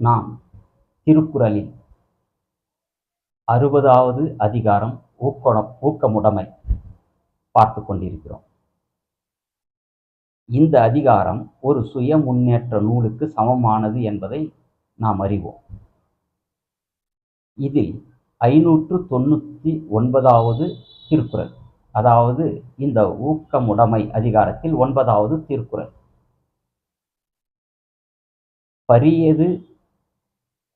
நாம் திருக்குறளில் அறுபதாவது அதிகாரம் ஊக்கணம் ஊக்கமுடைமை பார்த்து கொண்டிருக்கிறோம். இந்த அதிகாரம் ஒரு சுய முன்னேற்ற நூலுக்கு சமமானது என்பதை நாம் அறிவோம். இதில் ஐநூற்று தொண்ணூற்றி ஒன்பதாவது திருக்குறள் அதாவது இந்த ஊக்கமுடைமை அதிகாரத்தில் ஒன்பதாவது திருக்குறள். பரியது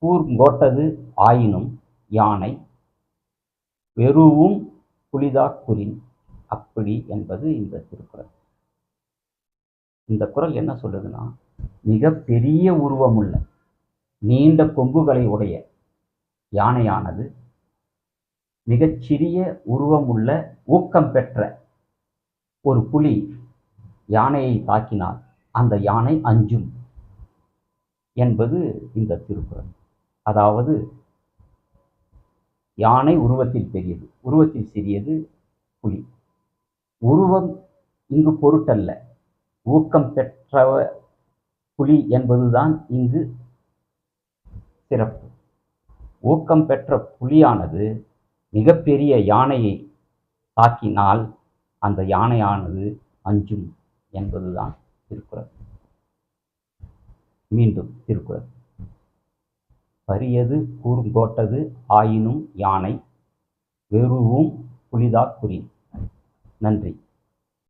கூர்ங்கோட்டது ஆயினும் யானை வெறுவும் புலிதா குறின் அப்படி என்பது இந்த திருக்குறள். இந்த குறள் என்ன சொல்லுதுன்னா மிகப்பெரிய உருவமுள்ள நீண்ட கொம்புகளை உடைய யானையானது மிகச்சிறிய உருவமுள்ள ஊக்கம் பெற்ற ஒரு புலி யானையை தாக்கினால் அந்த யானை அஞ்சும் என்பது இந்த திருக்குறள். அதாவது யானை உருவத்தில் பெரியது உருவத்தில் சிறியது புலி. உருவம் இங்கு பொருட்டல்ல. ஊக்கம் பெற்ற புலி என்பதுதான் இங்கு சிறப்பு. ஊக்கம் பெற்ற புலியானது மிகப்பெரிய யானையை தாக்கினால் அந்த யானையானது அஞ்சும் என்பதுதான் திருக்குறள். மீண்டும் திருக்குறள். பரியது கூர்ங்கோட்டது ஆயினும் யானை வெறுவும் புலிதா குறி நன்றி.